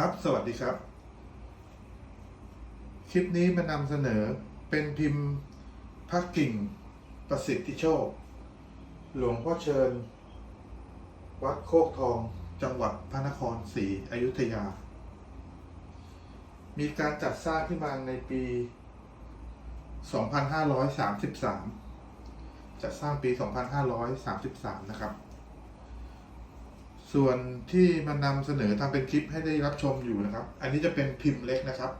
ครับ สวัสดีครับ คลิปนี้มานำเสนอเป็นพิมพ์พระกิ่งประสิทธิโชค หลวงพ่อเชิญ วัดโคกทองจังหวัดพระนครศรีอยุธยา มีการจัดสร้างขึ้นมาในปี 2533 จัดสร้างปี 2533 นะครับ ส่วนที่มานำเสนอทำเป็นคลิปให้ได้รับชมอยู่นะครับ อันนี้จะเป็นพิมพ์เล็กนะครับ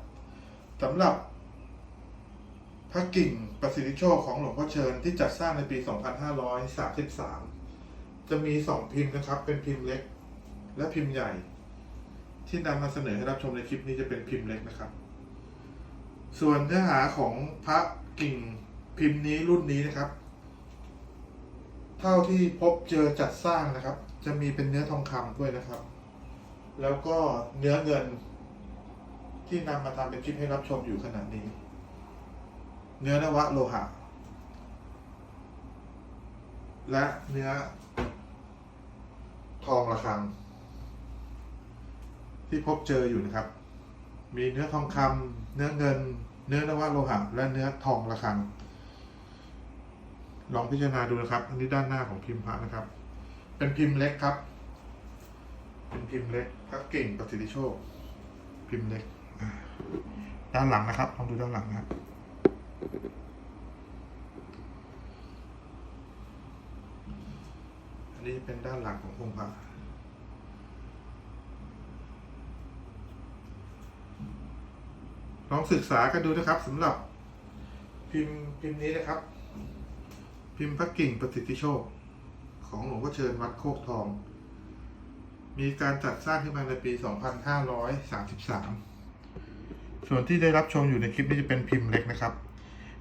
สำหรับพระกิ่งประสิทธิโชคของหลวงพ่อเชิญที่จัดสร้างในปี 2533 จะมีสองพิมพ์นะครับ เป็นพิมพ์เล็ก และพิมพ์ใหญ่ ที่นำมาเสนอให้รับชมในคลิปนี้จะเป็นพิมพ์เล็กนะครับ ส่วนเนื้อหาของพระกิ่งพิมพ์นี้รุ่นนี้นะครับ ท่าที่พบเจอจัดสร้างนะครับ จะมีเป็นเนื้อทองคำด้วยนะครับ แล้วก็เนื้อเงิน ที่นำมาทำเป็นคลิปให้รับชมอยู่ขนาดนี้ เนื้อนวะโลหะ และเนื้อ ทองระฆัง ที่พบเจออยู่นะครับ มีเนื้อทองคำเนื้อเงิน เนื้อนวะโลหะ และเนื้อทองระฆัง ลองพิจารณาดูนะครับ อันนี้ด้านหน้าของพิมพ์พระนะครับ เป็นพิมพ์เล็กครับ เป็นพิมพ์เล็กพระเก่งประสิทธิโชค พิมพ์เล็ก ด้านหลังนะครับลองดูด้านหลังนะครับอันนี้เป็นด้านหลังขององค์พระลองศึกษากันดูนะครับสำหรับพิมพ์พิมพ์นี้นะครับ พิมพ์พระกิ่งประสิทธิโชค ของหลวงพ่อเชิญวัดโคกทอง มีการจัดสร้างขึ้นมาในปี 2533 ส่วนที่ได้รับชมอยู่ในคลิปนี้จะเป็นพิมพ์เล็กนะครับ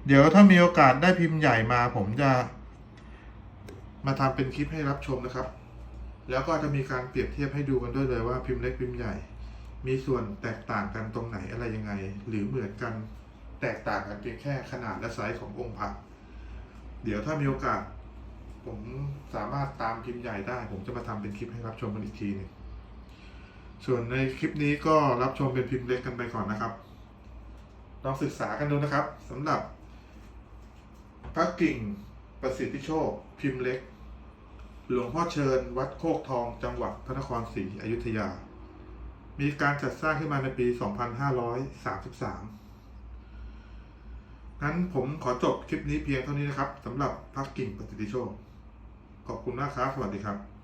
เดี๋ยวถ้ามีโอกาสได้พิมพ์ใหญ่มาผมจะ มาทำเป็นคลิปให้รับชมนะครับ แล้วก็จะมีการเปรียบเทียบให้ดูกันด้วยเลยว่าพิมพ์เล็กพิมพ์ใหญ่ มีส่วนแตกต่างกันตรงไหนอะไรยังไง หรือเหมือนกันแตกต่างกันเพียงแค่ขนาดและไซส์ขององค์พระ เดี๋ยวถ้ามีโอกาส ผมสามารถตามพิมพ์ใหญ่ได้ ผมจะมาทำเป็นคลิปให้รับชมกันอีกทีหนึงส่วนในคลิปนี้ก็รับชมเป็นพิมพ์เล็กกันไปก่อนนะครับ ลองศึกษากันดูนะครับสำหรับพระกิ่งประสิทธิโชค พิมพ์เล็ก หลวงพ่อเชิญ วัดโคกทองจังหวัดพระนครศรีอยุธยา มีการจัดสร้างขึ้นมาในปี 2533 งั้นผมขอจบคลิปนี้เพียงเท่านี้นะครับสำหรับพักกิ่งประสิทธิโชคขอบคุณมากครับ สวัสดีครับ